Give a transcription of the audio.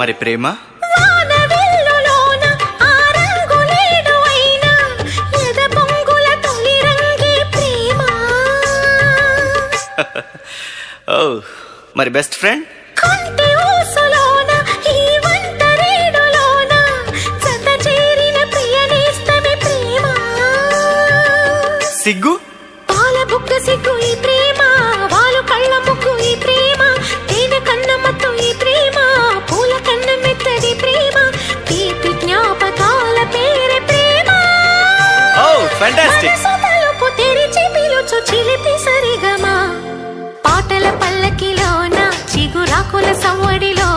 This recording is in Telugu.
మరి ప్రేమ? ఓ మరి బెస్ట్ ఫ్రెండ్ సిగ్గు? పాల బుక్క సిగ్గు ఫ్యాంటాస్టిక్ తలుపు తెరిచి పిలుచు చిలిపి సరిగమా. పాటల పల్లకిలోన చిగురాకుల సవ్వడిలో